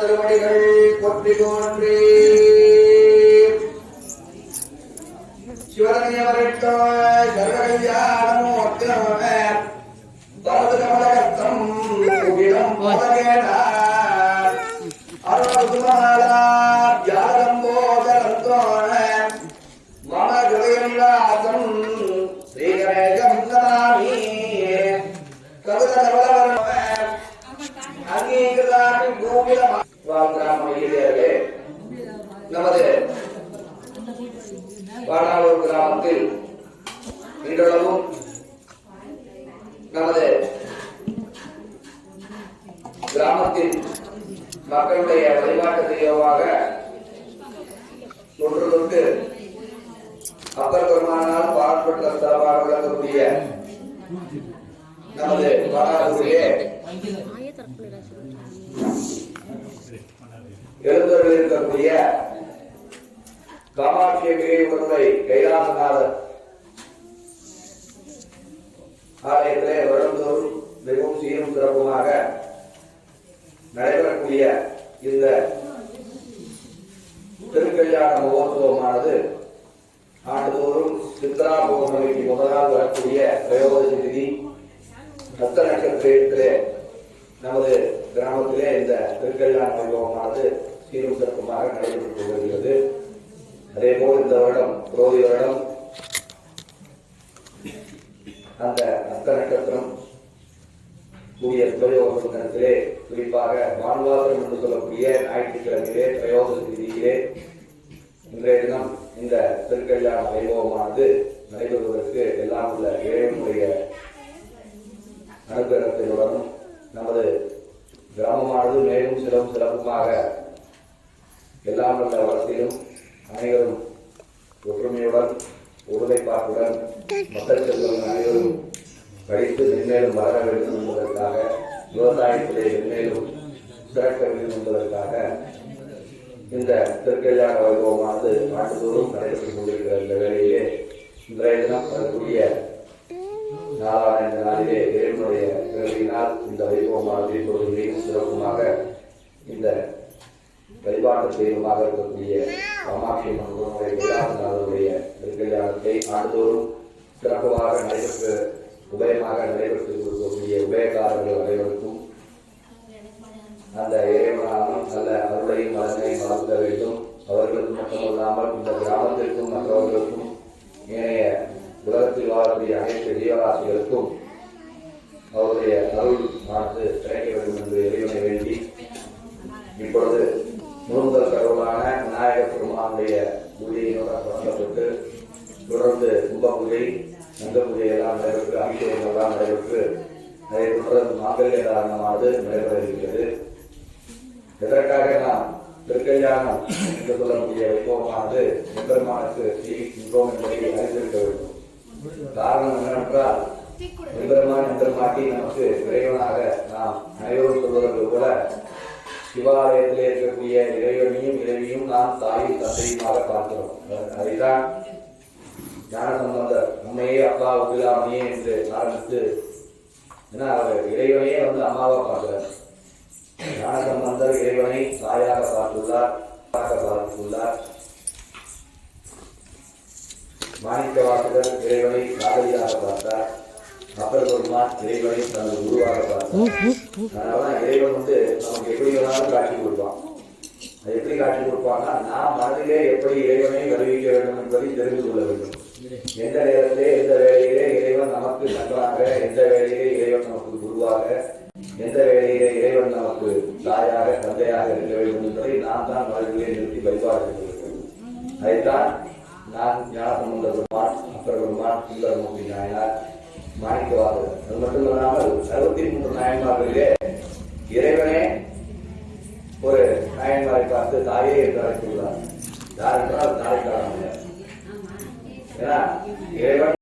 திருவடிகள் பொற்றி தோன்றி. சிவரணியவரிட்டோ அங்கீகிருதாமி நமது வாடாளூர் கிராமத்தில் இன்றளவும் நமது மக்களுடைய வழிபாட்டு தெய்வமாக தொன்று தொட்டு அப்பர் பெருமானால் பாடப்பட்ட சிறப்பாக விளங்கக்கூடிய நமது வாடாளூரிலே ஆய தரப்புல எழுந்தருள் இருக்கக்கூடிய காமாட்சி கைலாசநாதர் ஆலயத்திலே வருந்தோறும் மிகவும் சீரும் சிறப்புமாக நடைபெறக்கூடிய இந்த திருக்கல்யாண மகோத்சவமானது ஆண்டுதோறும் சித்ரா பௌர்ணமிக்கு முதலால் வரக்கூடிய பிரயோஜன திதி ரத்த நட்சத்திரத்திலே நமது கிராமத்திலே இந்த திருக்கல்யாண வைபவமானது சீரும் சிறப்புமாக நடைபெற்று வருகிறது அதே போல் இந்த வருடம் புரோதி வருடம் அந்த அஸ்த நட்சத்திரம் கூடிய பிரயோக தினத்திலே குறிப்பாக வான்வாசம் என்று சொல்லக்கூடிய ஞாயிற்றுக்கிழமையிலே பிரயோக திதியிலே இன்றைய தினம் இந்த திருக்கல்யாண வைபவமானது நடைபெறுவதற்கு எல்லாம் உள்ள இறைவனுடைய அனுகிரகம் சிறப்பு சிறப்புமாக எல்லாம் நல்ல வளத்திலும் அனைவரும் ஒற்றுமையுடன் ஒருமைப்பாட்டுடன் மக்கள் செல்வம் அனைவரும் படித்து மென்மேலும் வளர வேண்டும் என்பதற்காக விவசாயத்திலே மென்மேலும் சிறக்க வேண்டும் என்பதற்காக இந்த திருக்கல்யாண வைபவமானது ஆண்டுதோறும் நடைபெற்றுக் கொண்டிருக்கிற இந்த வேளையிலே இன்றைய தினம் வரக்கூடிய நாளான இந்த நாளிலே இறைவனுடைய பிறவியினால் இந்த வைபவமானது இப்பொழுது மிகவும் சிறப்புமாக இந்த வழிபாட்டு தெய்வமாக இருக்கக்கூடிய காமாட்சி மன்னுடைய கைலாசநாதருடைய திருக்கல்யாணத்தை ஆண்டுதோறும் சிறப்புமாக நடைபெற்று உபயமாக நடைபெற்று இருக்கக்கூடிய உபயக்காரர்கள் அனைவருக்கும் அந்த இறைவனாலும் நல்ல அருளையும் நலனையும் வளர்க்க வேண்டும். அவர்களுக்கு மட்டுமல்லாமல் இந்த கிராமத்திற்கும் மற்றவர்களுக்கும் ஏனைய உலகத்தில் வாழக்கூடிய அனைத்து ஜீவராசிகளுக்கும் அவருடைய அருள் மாற்று கிடைக்க வேண்டும் என்று இறைவனை இப்பொழுது முருங்கல் கடவுளான விநாயகர் பெருமானுடைய பூஜையினோட தொடங்கப்பட்டு தொடர்ந்து கும்ப பூஜை நங்க பூஜை எல்லாம் நடைபெற்று அபிஷேகம் எல்லாம் நடைபெற்று அதை தொடர்ந்து மாங்கல்ய தாரணமானது நடைபெற இருக்கிறது எதற்காக நாம் திருக்கல்யாணம் என்று சொல்லக்கூடிய வைபவமானது எம்பெருமானுக்கு செய்கின்றோம் என்பதை அறிந்திருக்க வேண்டும். காரணம் என்னவென்றால் எம்பெருமான் எம்பெருமாட்டி நமக்கு இறைவனாக நாம் அனைவரும் சொல்வதற்கு போல சிவாலயத்தில் இருக்கக்கூடிய இறைவனையும் இறைவியும் நாம் தாயும் தந்தையுமாக பார்க்கிறோம். அதைதான் ஞான சம்பந்தர் உண்மையே அப்பா உபிலாமையே என்று ஆரம்பித்து ஏன்னா அவர் இறைவனையே வந்து அம்மாவை பார்க்கிறார். ஞான சம்பந்தர் இறைவனை தாயாக பார்த்துள்ளார் பார்த்துள்ளார். மாணிக்க வாசகர் இறைவனை காதலியாக பார்த்தார். அப்பர் பெருமான் இறைவனை தனது குருவாக பார்த்தார். அதனால இறைவன் வந்து நமக்கு எப்படி வேணாலும் காட்சி கொடுப்பான். அது எப்படி காட்டி கொடுப்பான்னா நான் மனதிலே எப்படி இறைவனை வருவிக்க வேண்டும் என்பதை தெரிந்து கொள்ள வேண்டும். எந்த நேரத்திலே எந்த வேலையிலே இறைவன் நமக்கு நண்பனாக எந்த வேலையிலே இறைவன் நமக்கு குருவாக எந்த வேலையிலே இறைவன் நமக்கு தாயாக தந்தையாக இருக்க வேண்டும் என்பதை நான் தான் வாழ்விலே நிறுத்தி வழிபாடு அதைத்தான் நான் ஞானசம்பந்த பெருமான் அப்பர் பெருமான் சுந்தரமூர்த்தி நாயனார் மாணிக்கவாதர் அது மட்டும் இல்லாமல் அறுபத்தி மூன்று நாயன்மார்களிலே இறைவனே ஒரு நாயன்மாரை பார்த்து தாயே என்று அழைத்துள்ளார். யார் என்றால் தாய்க்காரன் ஏன்னா இறைவன்